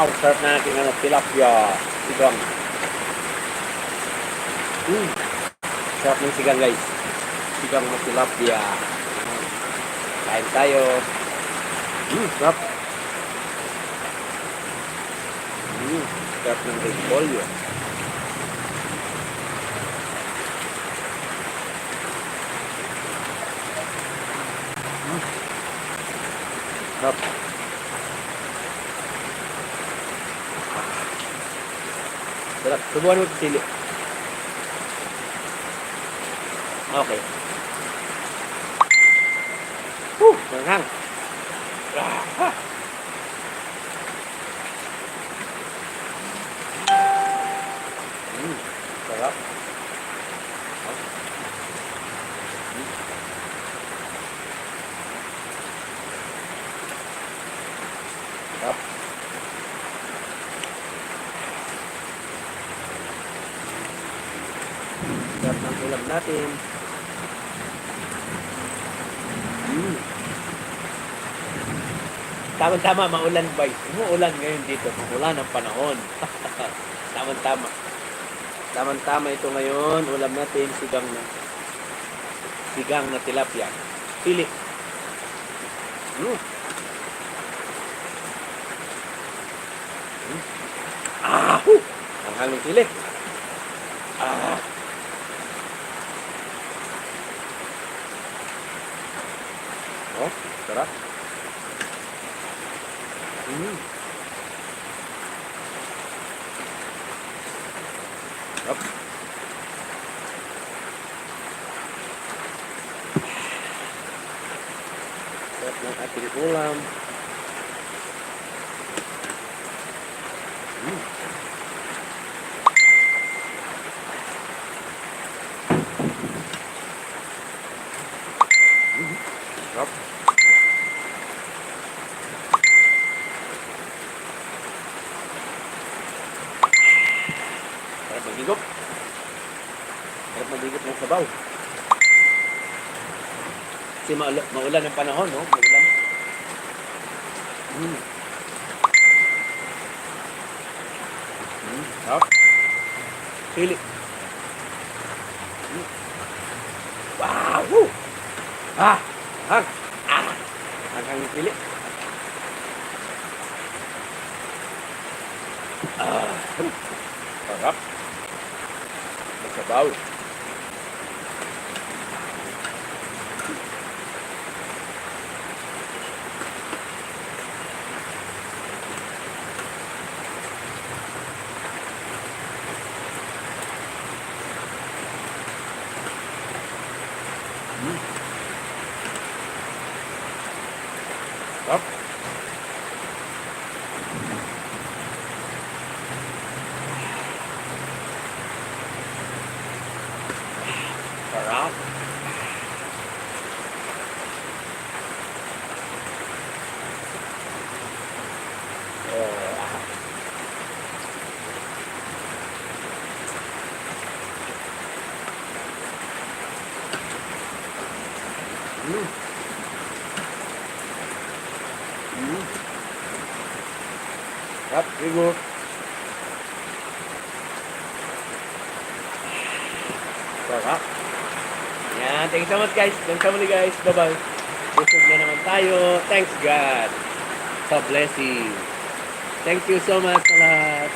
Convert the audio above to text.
Sarap na natin ano, tilapia. Sigang. Mm. Sarap ng sigang guys. Sigang na tilapia. Kain tayo. Mm, sarap. Mm, sarap ng repolyo. Mm. Sarap. Sarap. Subukan mo sili. Okay. Whew! Manghang. Ah, ah. Sarap ng ulam natin. Mm. Tama-tama, maulan ba? Umuulan ngayon dito. Umuulan ang panahon. Tama-tama. Tama-tama ito ngayon. Ulam natin, sigang na sigang na tilapia. Pili. Mm. Mm. Ah! Ang hangin sili. Ah! Oh, sarap. Mm. Sarap. Sarap ng ating ulam. Mm. Mm. Sarap. Sarap magigop. Sarap magigop ng sabaw. Kasi maula, maulan ang panahon, no? Maulan. Mm. Mm. Sarap. Pili. Mm. Wow! Ah! Hang! Ah! Hang pili. Ah! Sarap. Masabaw. Mm. Sarap. Sarap. Oh, ah. Mm. Mm. Sarap, Rigo. Sarap. Yan. Thank you so much guys. Thanks so much guys. Bye-bye. Busog na naman tayo. Thanks God. Sa blessing. Thank you so much sa lahat.